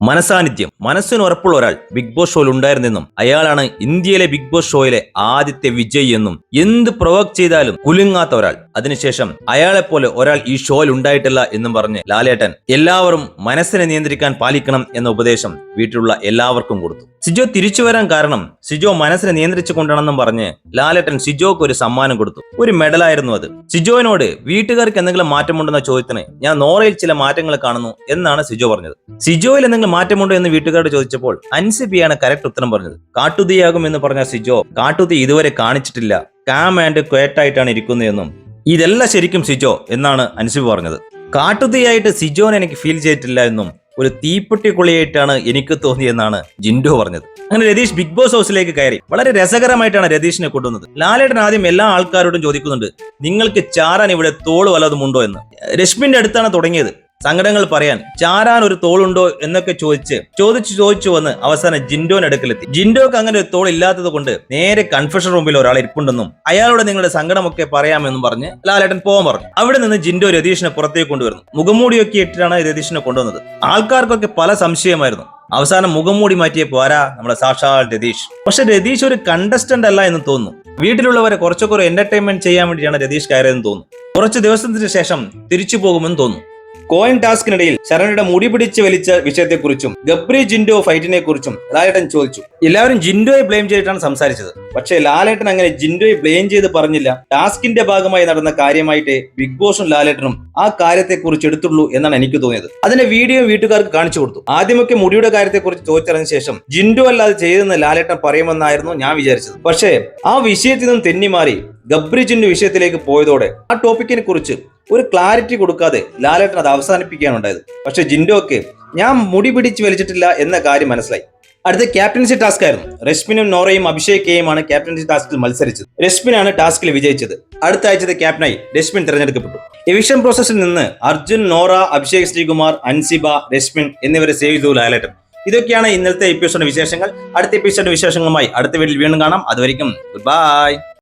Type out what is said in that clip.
മനസാന്നിധ്യം. മനസ്സിന് ഉറപ്പുള്ള ഒരാൾ ബിഗ് ബോസ് ഷോയിൽ ഉണ്ടായിരുന്നെന്നും അയാളാണ് ഇന്ത്യയിലെ ബിഗ് ബോസ് ഷോയിലെ ആദ്യത്തെ വിജയി എന്നും എന്ത് പ്രൊവോക്ക് ചെയ്താലും കുലുങ്ങാത്ത ഒരാൾ. അതിനുശേഷം അയാളെ പോലെ ഒരാൾ ഈ ഷോയിൽ ഉണ്ടായിട്ടില്ല എന്നും പറഞ്ഞ് ലാലേട്ടൻ എല്ലാവരും മനസ്സിനെ നിയന്ത്രിക്കാൻ പാലിക്കണം എന്ന ഉപദേശം വീട്ടിലുള്ള എല്ലാവർക്കും കൊടുത്തു. സിജോ തിരിച്ചു വരാൻ കാരണം സിജോ മനസ്സിനെ നിയന്ത്രിച്ചു കൊണ്ടാണെന്നും പറഞ്ഞ് ലാലേട്ടൻ സിജോക്ക് ഒരു സമ്മാനം കൊടുത്തു. ഒരു മെഡലായിരുന്നു അത്. സിജോവിനോട് വീട്ടുകാർക്ക് എന്തെങ്കിലും മാറ്റമുണ്ടെന്ന ചോദ്യത്തിന് ഞാൻ നോറയിൽ ചില മാറ്റങ്ങൾ കാണുന്നു എന്നാണ് സിജോ പറഞ്ഞത്. സിജോയിൽ എന്തെങ്കിലും മാറ്റമുണ്ടോ എന്ന് വീട്ടുകാരോട് ചോദിച്ചപ്പോൾ അൻസിബിയാണ് കറക്റ്റ് ഉത്തരം പറഞ്ഞത്. കാട്ടുതീയാകും എന്ന് പറഞ്ഞ സിജോ കാട്ടുതീ ഇതുവരെ കാണിച്ചിട്ടില്ല. കാം ആൻഡ് ക്വേറ്റായിട്ടാണ് ഇരിക്കുന്നതെന്നും ഇതല്ല ശരിക്കും സിജോ എന്നാണ് അൻസിബ് പറഞ്ഞത്. കാട്ടുതീയായിട്ട് സിജോനെ എനിക്ക് ഫീൽ ചെയ്തിട്ടില്ല എന്നും ഒരു തീപ്പെട്ടി കുളിയായിട്ടാണ് എനിക്ക് തോന്നിയെന്നാണ് ജിൻഡോ പറഞ്ഞത്. അങ്ങനെ രതീഷ് ബിഗ് ബോസ് ഹൗസിലേക്ക് കയറി. വളരെ രസകരമായിട്ടാണ് രതീഷിനെ കൊണ്ടുവന്നത്. ലാലേട്ടൻ ആദ്യം എല്ലാ ആൾക്കാരോടും ചോദിക്കുന്നുണ്ട് നിങ്ങൾക്ക് ചാരാൻ ഇവിടെ തോൾ വല്ലതുമുണ്ടോ എന്ന്. രശ്മിന്റെ അടുത്താണ് തുടങ്ങിയത്. സങ്കടങ്ങൾ പറയാൻ ചാരാൻ ഒരു തോളുണ്ടോ എന്നൊക്കെ ചോദിച്ച് ചോദിച്ചു ചോദിച്ചു വന്ന് അവസാനം ജിൻഡോന് അടുക്കലെത്തി. ജിൻഡോക്ക് അങ്ങനെ ഒരു തോൾ ഇല്ലാത്തത് കൊണ്ട് നേരെ കൺഫെഷൻ റൂമിൽ ഒരാൾ ഇരിപ്പുണ്ടെന്നും അയാളോട് നിങ്ങളുടെ സങ്കടമൊക്കെ പറയാമെന്നും പറഞ്ഞ് ലാലേട്ടൻ പോകാൻ പറഞ്ഞു. അവിടെ നിന്ന് ജിൻഡോ രതീഷിനെ പുറത്തേക്ക് കൊണ്ടുവരുന്നു. മുഖംമൂടിയൊക്കെ ഇട്ടിട്ടാണ് രതീഷിനെ കൊണ്ടുവന്നത്. ആൾക്കാർക്കൊക്കെ പല സംശയമായിരുന്നു. അവസാനം മുഖംമൂടി മാറ്റിയ പോരാ നമ്മുടെ സാക്ഷാൽ രതീഷ്. പക്ഷെ രതീഷ് ഒരു കണ്ടസ്റ്റന്റ് അല്ല എന്ന് തോന്നുന്നു. വീട്ടിലുള്ളവരെ കുറച്ചൊക്കെ ഒരു എന്റർടൈൻമെന്റ് ചെയ്യാൻ വേണ്ടിയാണ് രതീഷ് കയറിയതെന്ന് തോന്നുന്നു. കുറച്ച് ദിവസത്തിന് ശേഷം തിരിച്ചു പോകുമെന്ന് തോന്നുന്നു. കോയിൻ ടാസ്കിനിടയിൽ ശരണിയുടെ മുടി പിടിച്ച് വലിച്ച വിഷയത്തെക്കുറിച്ചും ഗബ്രി ജിൻഡോ ഫൈറ്റിനെ കുറിച്ചും ലാലേട്ടൻ ചോദിച്ചു. എല്ലാവരും ജിൻഡോയെ ബ്ലെയിം ചെയ്തിട്ടാണ് സംസാരിച്ചത്. പക്ഷേ ലാലേട്ടൻ അങ്ങനെ ജിൻഡോയെ ബ്ലെയിം ചെയ്ത് പറഞ്ഞില്ല. ടാസ്കിന്റെ ഭാഗമായി നടന്ന കാര്യമായിട്ട് ബിഗ് ബോസും ലാലേട്ടനും ആ കാര്യത്തെക്കുറിച്ച് എടുത്തുള്ളൂ എന്നാണ് എനിക്ക് തോന്നിയത്. അതിന്റെ വീഡിയോ വീട്ടുകാർക്ക് കാണിച്ചു കൊടുത്തു. ആദ്യമൊക്കെ മുടിയുടെ കാര്യത്തെക്കുറിച്ച് ചോദിച്ചറിഞ്ഞ ശേഷം ജിൻഡോ അല്ലാതെ ചെയ്തെന്ന് ലാലേട്ടൻ പറയുമെന്നായിരുന്നു ഞാൻ വിചാരിച്ചത്. പക്ഷേ ആ വിഷയത്തിൽ നിന്നും തെന്നിമാറി ഗബ്രിജിന്റെ വിഷയത്തിലേക്ക് പോയതോടെ ആ ടോപ്പിക്കിനെ കുറിച്ച് ഒരു ക്ലാരിറ്റി കൊടുക്കാതെ ലാലേട്ടൻ അത് അവസാനിപ്പിക്കുകയാണ് ഉണ്ടായത്. പക്ഷെ ജിൻഡോക്ക് ഞാൻ മുടി പിടിച്ച് വലിച്ചിട്ടില്ല എന്ന കാര്യം മനസ്സിലായി. അടുത്ത ക്യാപ്റ്റൻസി ടാസ്ക് ആയിരുന്നു. രശ്മിനും നോറയും അഭിഷേകയും ക്യാപ്റ്റൻസി ടാസ്കിൽ മത്സരിച്ചത്. രശ്മിനാണ് ടാസ്കിൽ വിജയിച്ചത്. അടുത്ത ആഴ്ചത്തെ ക്യാപ്റ്റനായി രശ്മിൻ തിരഞ്ഞെടുക്കപ്പെട്ടു. എവിഷൻ പ്രോസസ്സിൽ നിന്ന് അർജുൻ നോറ അഭിഷേക് ശ്രീകുമാർ അൻസിബ രശ്മിൻ എന്നിവരെ സേവ് ചെയ്തു ലാലേട്ടൻ. ഇതൊക്കെയാണ് ഇന്നത്തെ എപ്പിസോഡിന്റെ വിശേഷങ്ങൾ. അടുത്ത എപ്പിസോഡിന്റെ വിശേഷങ്ങളുമായി അടുത്ത വീട്ടിൽ വീണ്ടും കാണാം. അതുവരെയും ഗുഡ് ബൈ